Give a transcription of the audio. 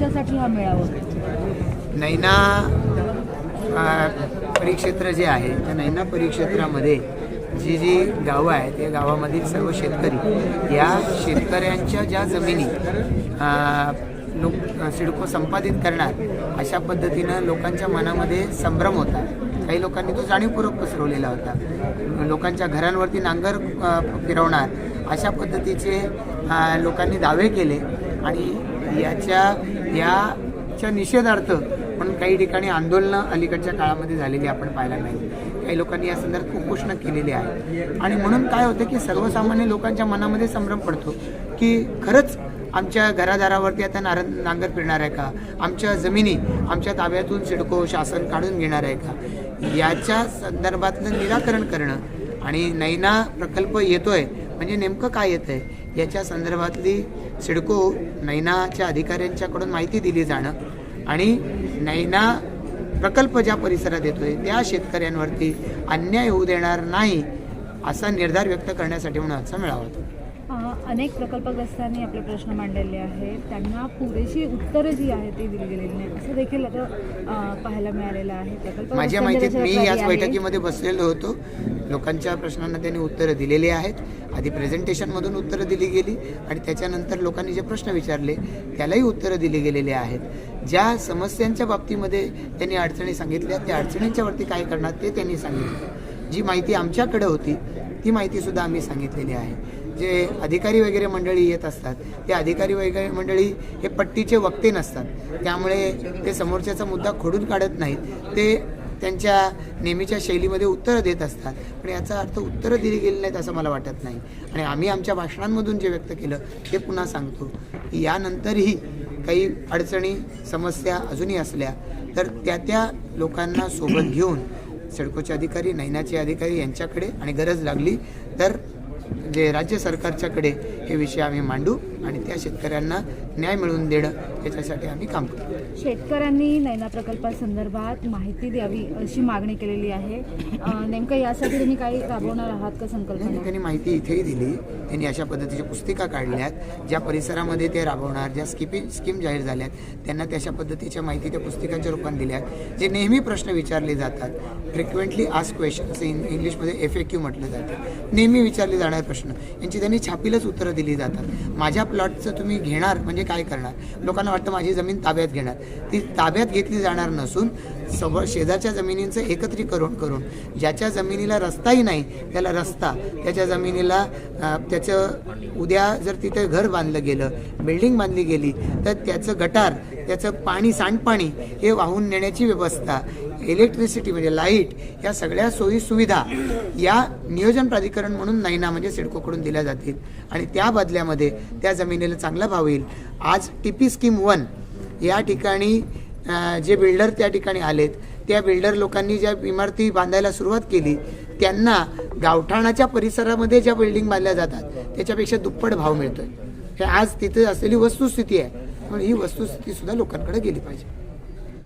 कशासाठी हा मेळावा? नैना परिक्षेत्र जे आहे त्या नैना परिक्षेत्रामध्ये जी जी गावं आहेत त्या गावामधील सर्व शेतकरी या शेतकऱ्यांच्या ज्या जमिनी लोक सिडको संपादित करणार अशा पद्धतीनं लोकांच्या मनामध्ये संभ्रम होता. काही लोकांनी तो जाणीवपूर्वक पसरवलेला होता. लोकांच्या घरांवरती नांगर फिरवणार अशा पद्धतीचे लोकांनी दावे केले आणि याच्या याच्या निषेधार्थ म्हणून काही ठिकाणी आंदोलनं अलीकडच्या काळामध्ये झालेली आपण पाहायला नाही काही लोकांनी या संदर्भात उपोषणं केलेली आहे आणि म्हणून काय होतं की सर्वसामान्य लोकांच्या मनामध्ये संभ्रम पडतो की खरंच आमच्या घरादारावरती आता नार नांगर फिरणार आहे का? आमच्या जमिनी आमच्या ताब्यातून सिडको शासन काढून घेणार आहे का? याच्या संदर्भातलं निराकरण करणं आणि नैना प्रकल्प येतोय म्हणजे नेमकं काय येतं आहे याच्या संदर्भातली सिडको नैनाच्या अधिकाऱ्यांच्याकडून माहिती दिली जाणं आणि नैना प्रकल्प ज्या परिसरात येतोय त्या शेतकऱ्यांवरती अन्याय होऊ देणार नाही असा निर्धार व्यक्त करण्यासाठी म्हणून आजचा मेळावा होता. अनेक प्रकल्पग्रस्तांनी आपले प्रश्न मांडलेले आहेत. त्यांना पुरेशी उत्तरं जी आहेत ती दिली गेलेली नाही असं देखील आता पाहायला मिळालेलं आहे. माझ्या माहितीत मी याच. बैठकीमध्ये बसलेलो होतो. लोकांच्या प्रश्नांना त्यांनी उत्तरं दिलेली आहेत. आधी प्रेझेंटेशनमधून उत्तरं दिली गेली आणि त्याच्यानंतर लोकांनी जे प्रश्न विचारले त्यालाही उत्तरं दिली गेलेली आहेत. ज्या समस्यांच्या बाबतीमध्ये त्यांनी अडचणी सांगितल्या त्या अडचणींच्या वरती काय करणार ते त्यांनी सांगितलं. जी माहिती आमच्याकडे होती ती माहितीसुद्धा आम्ही सांगितलेली आहे. जे अधिकारी वगैरे मंडळी येत असतात ते अधिकारी वगैरे मंडळी हे पट्टीचे वक्ते नसतात. त्यामुळे ते समोरच्याचा मुद्दा खोडून काढत नाहीत. ते त्यांच्या नेहमीच्या शैलीमध्ये उत्तरं देत असतात. पण याचा अर्थ उत्तरं दिली गेली नाहीत असं मला वाटत नाही. आणि आम्ही आमच्या भाषणांमधून जे व्यक्त केलं ते पुन्हा सांगतो की यानंतरही काही अडचणी समस्या अजूनही असल्या तर त्या त्या लोकांना सोबत घेऊन सिडकोचे अधिकारी नैनाचे अधिकारी यांच्याकडे आणि गरज लागली तर जे राज्य सरकारच्याकडे हे विषय आम्ही मांडू आणि त्या शेतकऱ्यांना न्याय मिळवून देणं याच्यासाठी आम्ही काम करू शेतकऱ्यांनी नैना प्रकल्पासंदर्भात माहिती द्यावी अशी मागणी केलेली आहे. नेमकं यासाठी तुम्ही काही राबवणार आहात का संकल्पना? त्यांनी माहिती इथेही दिली. त्यांनी अशा पद्धतीच्या पुस्तिका काढल्यात. ज्या परिसरामध्ये ते राबवणार ज्या स्किपी स्कीम जाहीर झाल्यात त्यांना तशा पद्धतीच्या माहिती त्या पुस्तिकांच्या रूपात दिल्यात जे नेहमी प्रश्न विचारले जातात. फ्रिक्वेंटली आज क्वेश्चन असं इन इंग्लिशमध्ये एफ ए क्यू म्हटलं जातं. नेहमी विचारले जाणारे प्रश्न. यांची त्यांनी छापीलच उत्तरं दिली जातात. माझ्या प्लॉटचं तुम्ही घेणार म्हणजे काय करणार? लोकांना वाटतं माझी जमीन ताब्यात घेणार. ती ताब्यात घेतली जाणार नसून सव शेजारच्या जमिनींचं एकत्रीकरण करून ज्याच्या जमिनीला रस्ताही नाही त्याला रस्ता त्याच्या जमिनीला त्याचं उद्या जर तिथे घर बांधलं गेलं बिल्डिंग बांधली गेली तर त्याचं गटार त्याचं पाणी सांडपाणी हे वाहून नेण्याची व्यवस्था इलेक्ट्रिसिटी म्हणजे लाइट या सगळ्या सोयी सुविधा या नियोजन प्राधिकरण म्हणून नैना म्हणजे सिडकोकडून दिल्या जातील. आणि त्या बदल्यामध्ये त्या जमिनीला चांगला भाव येईल. आज टीपी स्कीम वन या ठिकाणी जे बिल्डर त्या ठिकाणी आलेत त्या बिल्डर लोकांनी ज्या इमारती बांधायला सुरुवात केली त्यांना गावठाणाच्या परिसरामध्ये ज्या बिल्डिंग बांधल्या जातात त्याच्यापेक्षा दुप्पट भाव मिळतोय. हे आज तिथे असलेली वस्तुस्थिती आहे. पण ही वस्तुस्थिती सुद्धा लोकांकडे गेली पाहिजे.